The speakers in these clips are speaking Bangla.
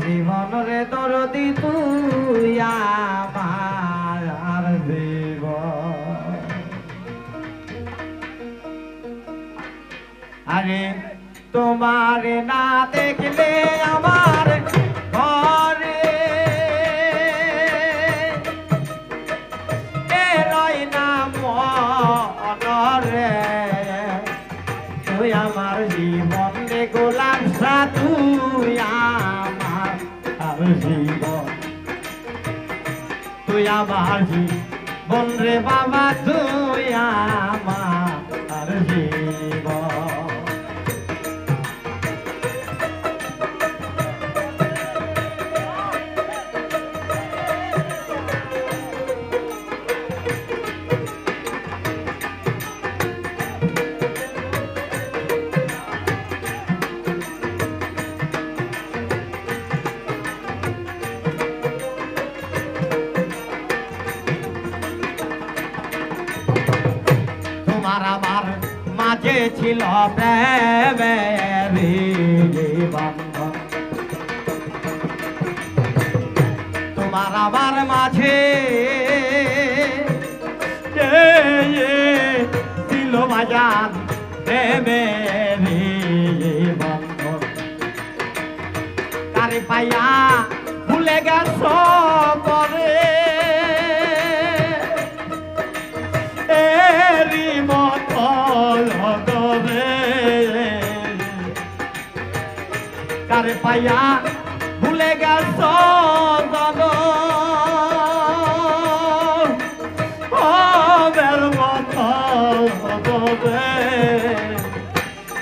জীবন রে দরদি তুই আমার জীবন আরে তোমার না দেখলে আমার ঘরে এ না মনরে তুই আমার জীবন গোলাম সা তুই আমার আর জীবন তুই আমার জীবন রে বাবা তুই আমার ছিল তোমার আমার মাঝে ছিল বাজান প্রেমের পাইয়া ভুলে গেছ? কারে পাইয়া ভুলে গেছ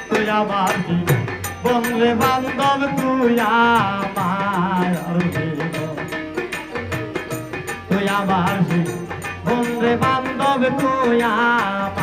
তুই আমার বন্ধে বান্ধব, তুই আমার তুই আমার বন্ধে বান্ধব, তুই আমার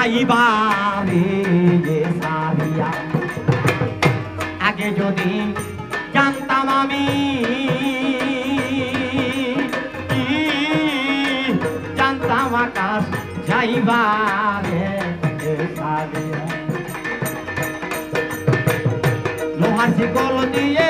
যাইবা যে সারিয়া। আগে যদি জানতাম আমি জানতাম আকাশ যাইবা রে সারিয়া। লোহার শিকল দিয়ে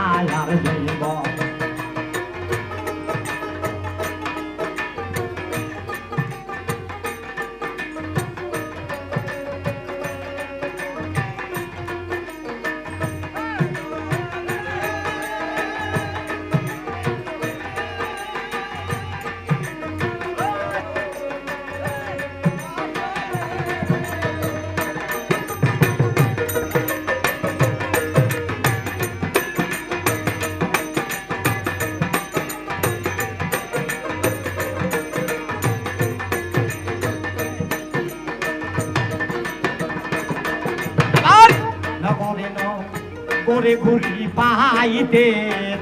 করে ঘুরি পাইতে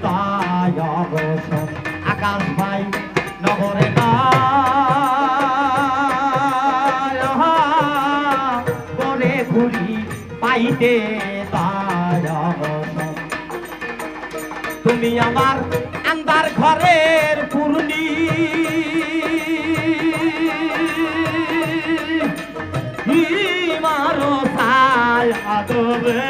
দয়গ আকাশ ভাই, নগরে নয় করে ঘুরি পাইতে দয়গ তুমি আমার আন্দার ঘরের পূর্ণি মারো সায়াদবে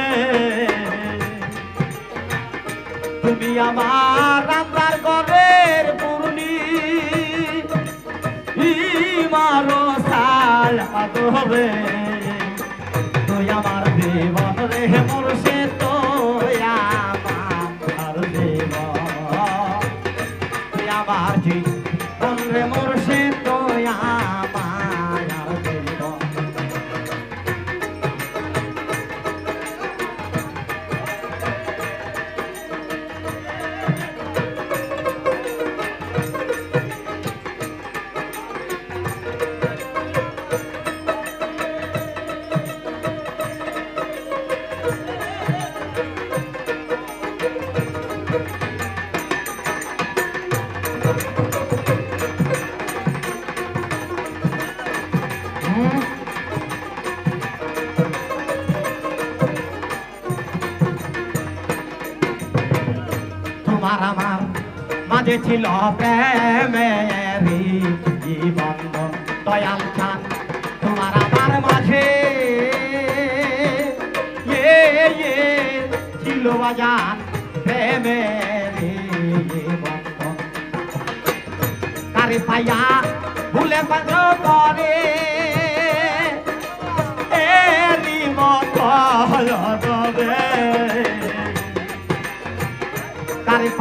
তুমি আমার রামদার ঘরের পূর্ণি মারো আদবে তুই আমার দেবন রে তোমার আমার মাঝে ছিল প্রেমেরি বন্ধন দয়াল খান তোমার আমার মাঝে এ ছিল বাজান প্রেমেরি পাইয়া ভুলে পাজ করে